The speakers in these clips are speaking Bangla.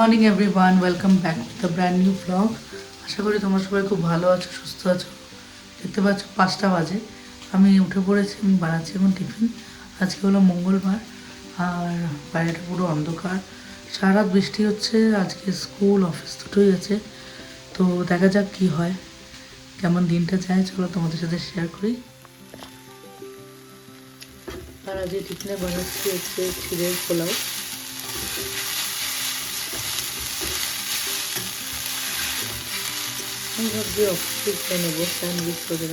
Morning everyone welcome back to the brand new blog আশা করি তোমরা সবাই খুব ভালো আছো, সুস্থ আছো। দেখতে পাচ্ছ, পাঁচটা বাজে। আমি উঠে পড়েছি, আমি বানাচ্ছি এখন টিফিন। আজকে হলো মঙ্গলবার, আর বাইরেটা পুরো অন্ধকার। সারা বৃষ্টি হচ্ছে, আজকে স্কুল, অফিস দুটোই আছে। তো দেখা যাক কি হয়, কেমন দিনটা যায়, চলো তোমাদের সাথে শেয়ার করি। আর আজকে টিফিনে বানাচ্ছি হচ্ছে ক্ষীরের পোলাও। অফিসে খেয়ে নেব স্যান্ডউইচ করে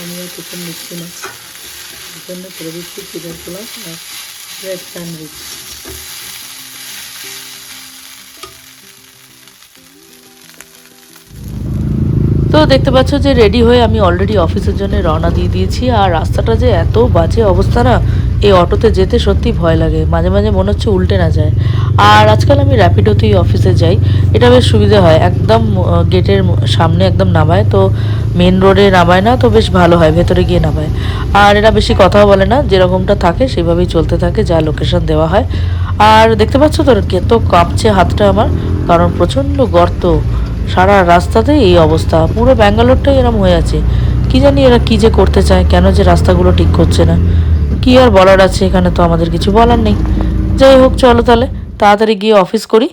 আমি আর টিফিন নিচ্ছি না। জন্য করে দিচ্ছি চিকেন পোলাও আর ব্রেড স্যান্ডউইচ তো দেখতে পাচ্ছ যে রেডি হয়ে আমি অলরেডি অফিসের জন্য রওনা দিয়ে দিয়েছি। আর রাস্তাটা যে এত বাজে অবস্থা না এই অটোতে যেতে সত্যি ভয় লাগে। মাঝে মাঝে মনে হচ্ছে উল্টে না যায়। আর আজকাল আমি র্যাপিডোতেই অফিসে যাই। এটা বেশ সুবিধে হয়। একদম গেটের সামনে একদম নামায়। তো মেন রোডে নামায় না, তো বেশ ভালো হয়, ভেতরে গিয়ে নামায়। আর এরা বেশি কথাও বলে না। যেরকমটা থাকে, সেভাবেই চলতে থাকে, যা লোকেশন দেওয়া হয়। আর দেখতে পাচ্ছ তো, কত কাঁপছে হাতটা আমার। কারণ প্রচণ্ড গর্ত। সারা রাস্তাতে এই অবস্থা। পুরো ব্যাঙ্গালোরটাই এরম হয়ে আছে। কি জানি এরা কি যে করতে চায়, কেন যে রাস্তাগুলো ঠিক করছে না। কি আর বলার আছে? এখানে তো আমাদের কিছু বলার নেই। যাই হোক, চলো তাহলে। তাড়াতাড়ি গিয়ে অফিস করি।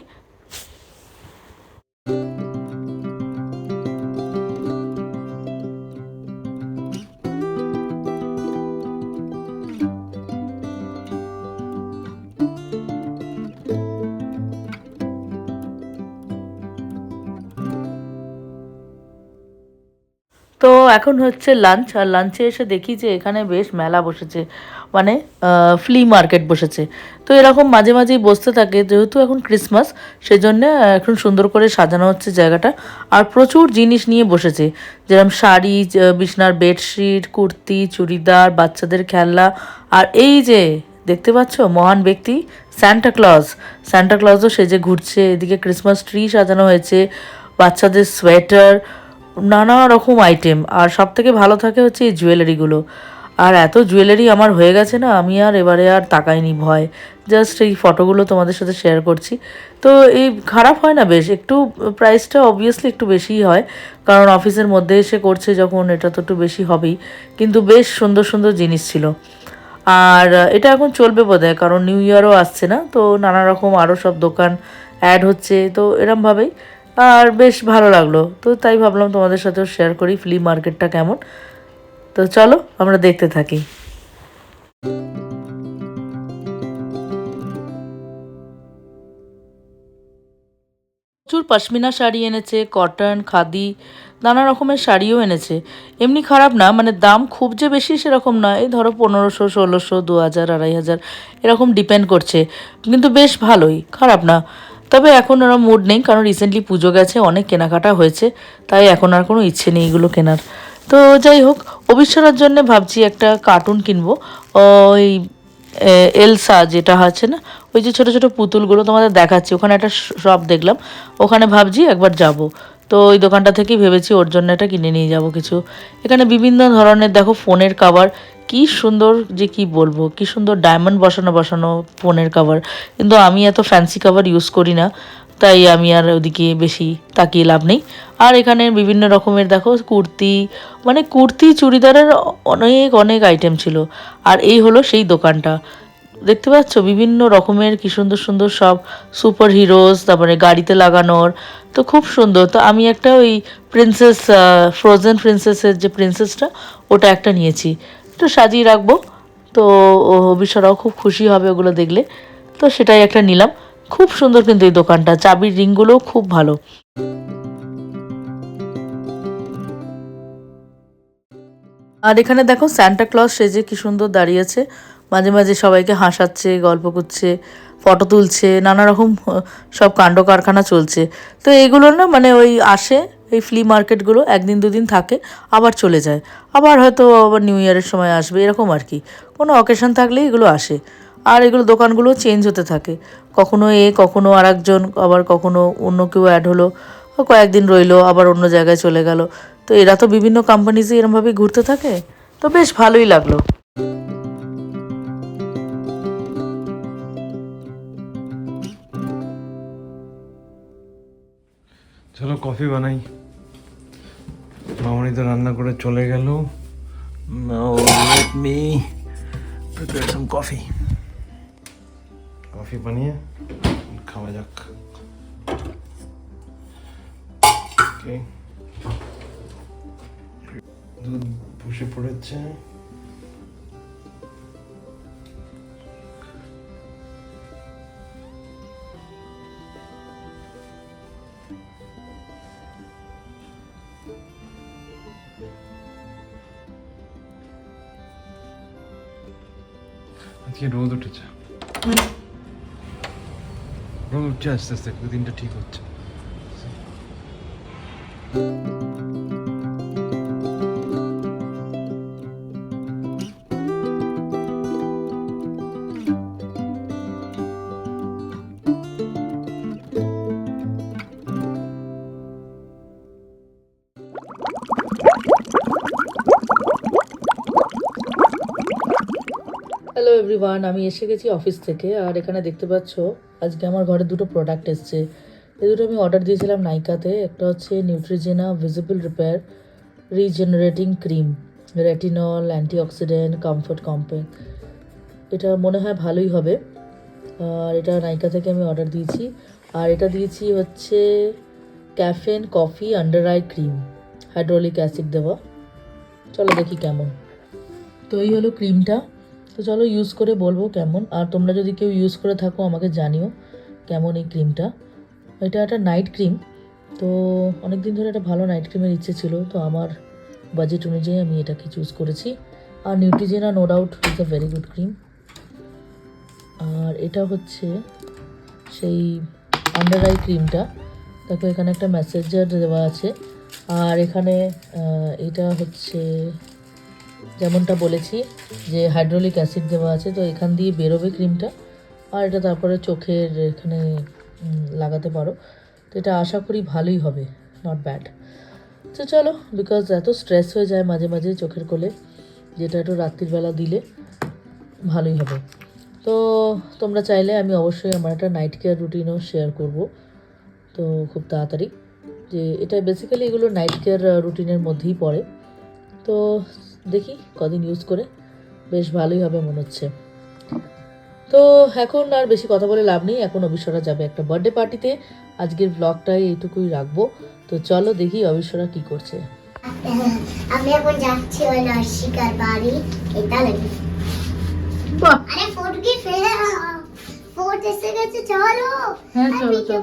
তো এখন হচ্ছে লাঞ্চ আর লাঞ্চে এসে দেখি যে এখানে বেশ মেলা বসেছে। মানে ফ্লি মার্কেট বসেছে। তো এরকম মাঝে মাঝেই বসতে থাকে, যেহেতু এখন ক্রিসমাস সেজন্য এখন সুন্দর করে সাজানো হচ্ছে জায়গাটা। আর প্রচুর জিনিস নিয়ে বসেছে। যেরকম শাড়ি বিছনার বেডশিট কুর্তি, চুড়িদার, বাচ্চাদের খেলনা। আর এই যে, দেখতে পাচ্ছ? মহান ব্যক্তি স্যান্টা ক্লজ স্যান্টা ক্লজও সেজে ঘুরছে। এদিকে ক্রিসমাস ট্রি সাজানো হয়েছে। বাচ্চাদের সোয়েটার নানা রকম আইটেম আর সব থেকে ভালো থাকে হচ্ছে এই জুয়েলারিগুলো আর এত জুয়েলারি আমার হয়ে গেছে না, আমি আর এবারে আর তাকাইনি ভয়। জাস্ট এই ফটোগুলো তোমাদের সাথে শেয়ার করছি। তো এই খারাপ হয় না বেশ, একটু প্রাইসটা অবভিয়াসলি একটু বেশিই হয়, কারণ অফিসের মধ্যে এসে করছে যখন, এটা তো একটু বেশি হবেই। কিন্তু বেশ সুন্দর সুন্দর জিনিস ছিল। আর এটা এখন চলবে বোধহয়, কারণ নিউ ইয়ারও আসছে না, তো নানা রকম আরও সব দোকান অ্যাড হচ্ছে, তো এরমভাবেই আর বেশ ভালো লাগল, তো তাই ভাবলাম তোমাদের সাথেও শেয়ার করি ফ্লি মার্কেটটা কেমন। তো চলো, আমরা দেখতে থাকি। প্রচুর পশমিনা শাড়ি এনেছে, কটন, খাদি, নানা রকমের শাড়িও এনেছে। এমনি খারাপ না মানে দাম খুব যে বেশি সেরকম নয় এই ধরো পনেরোশো, ষোলোশো দু হাজার আড়াই হাজার এরকম ডিপেন্ড করছে। কিন্তু বেশ ভালোই, খারাপ না। তবে এখন ওরা মুড নেই, কারণ রিসেন্টলি পুজো গেছে, অনেক কেনাকাটা হয়েছে, তাই এখন আর কোনো ইচ্ছে নেই এগুলো কেনার। তো যাই হোক অবিশ্বরার জন্য ভাবছি একটা কার্টুন কিনবো। ওই এলসা যেটা আছে না, ওই যে ছোটো ছোটো পুতুলগুলো তোমাদের দেখাচ্ছি। ওখানে একটা শপ দেখলাম। ওখানে ভাবছি একবার যাব। তো ওই দোকানটা থেকেই ভেবেছি ওর জন্য এটা কিনে নিয়ে যাব কিছু। এখানে বিভিন্ন ধরনের, দেখো, ফোনের কাভার কি সুন্দর যে কি বলব, কি সুন্দর ডায়মন্ড বসানো বসানো ফোনের কাভার কিন্তু আমি এত ফ্যান্সি কাভার ইউজ করি না। তাই আমি আর ওদিকে বেশি তাকিয়ে লাভ নেই। আর এখানে বিভিন্ন রকমের দেখো কুর্তি মানে কুর্তি, চুড়িদারের অনেক অনেক আইটেম ছিল। আর এই হলো সেই দোকানটা। দেখতে পাচ্ছ বিভিন্ন রকমের কি সুন্দর সুন্দর সব সুপার হিরোজ তারপরে গাড়িতে লাগানোর। তো খুব সুন্দর। তো আমি একটা ওই প্রিন্সেস ফ্রোজেন প্রিন্সেসের যে প্রিন্সেসটা ওটা একটা নিয়েছি। একটু সাজিয়ে রাখব। তো ও বিশ্বরাও খুব খুশি হবে ওগুলো দেখলে। তো সেটাই একটা নিলাম। খুব সুন্দর কিন্তু এই দোকানটা। চাবির রিংগুলোও খুব ভালো। আর এখানে দেখো স্যান্টা ক্লজ সেজে কি সুন্দর দাঁড়িয়েছে। মাঝে মাঝে সবাইকে হাসাচ্ছে, গল্প করছে, ফটো তুলছে, নানা রকম সব কাণ্ড কারখানা চলছে। তো এগুলো না মানে ওই আসে, এই ফ্লি মার্কেটগুলো একদিন দুদিন থাকে, আবার চলে যায়। আবার হয়তো আবার নিউ ইয়ারের সময় আসবে, এরকম আর কি। কোনো অকেশন থাকলেই এগুলো আসে। আর এগুলো দোকানগুলো চেঞ্জ হতে থাকে। কখনো এ, কখনো আর একজন আবার কখনো অন্য কেউ অ্যাড হলো, কয়েকদিন রইল, আবার অন্য জায়গায় চলে গেল। তো এরা তো বিভিন্ন কোম্পানিজে এরমভাবেই ঘুরতে থাকে। তো বেশ ভালোই লাগল। চলো কফি বানাই। মামনি তো রান্না করে চলে গেল। Me prepare some coffee coffee বানিয়ে খাওয়া যাক দুধ বসে পড়েছে। আজকে রোদ উঠেছে। রোদ উঠছে আস্তে আস্তে দিনটা ঠিক হচ্ছে। হ্যালো এভরিওয়ান আমি এসে গেছি অফিস থেকে, আর এখানে দেখতে পাচ্ছ আজকে আমার ঘরে দুটো প্রোডাক্ট এসছে। এই দুটো আমি অর্ডার দিয়েছিলাম নাইকাতে। একটা হচ্ছে Neutrogena visible repair regenerating cream retinol antioxidant comfort compact এটা মনে হয় ভালোই হবে। আর এটা নাইকা থেকে আমি অর্ডার দিয়েছি। আর এটা দিয়েছি হচ্ছে caffeine coffee under eye cream hydraulic acid দেওয়া। চলো দেখি কেমন। তো এই হলো ক্রিমটা তো চলো ইউজ করে বলব কেমন। আর তোমরা যদি কেউ ইউজ করে থাকো, আমাকে জানিও কেমন এই ক্রিমটা এটা একটা নাইট ক্রিম তো অনেক দিন ধরে একটা ভালো নাইট ক্রিমের ইচ্ছে ছিল, তো আমার বাজেট অনুযায়ী আমি এটাকে চুজ করেছি। আর Neutrogena no doubt is a very good cream আর এটা হচ্ছে সেই আন্ডার আই ক্রিমটা দেখো, এখানে একটা মেসেঞ্জার দেওয়া আছে। আর এখানে এটা হচ্ছে যেমনটা বলেছি যে হাইড্রোলিক অ্যাসিড দেওয়া আছে, তো এখান দিয়ে বেরোবে ক্রিমটা। আর এটা তারপরে চোখের এখানে লাগাতে পারো। তো এটা আশা করি ভালোই হবে নট ব্যাড তো চলো বিকজ এত স্ট্রেস হয়ে যায় মাঝে মাঝে চোখের কোলে, যেটা একটু রাত্রিবেলা দিলে ভালোই হবে। তো তোমরা চাইলে আমি অবশ্যই আমার একটা নাইট কেয়ার রুটিনও শেয়ার করব, তো খুব তাড়াতাড়ি। যে এটা বেসিক্যালি এগুলো নাইট কেয়ার রুটিনের মধ্যেই পড়ে। তো দেখি কদিন ইউজ করে। বেশ ভালোই হবে মনে হচ্ছে। তো এখন আর বেশি কথা বলে লাভ নেই। এখন অবিশ্বরা যাবে একটা বার্থডে পার্টিতে আজকের ব্লগটাই এইটুকুই রাখব। তো চলো দেখি অবিশ্বরা কি করছে। আমি এখন যাচ্ছি ওই নর্শিকার বাড়ি। এটা লাগে। আরে কি ফোর্ট এসে গেছে চলো। হ্যাঁ, চলো, চলো।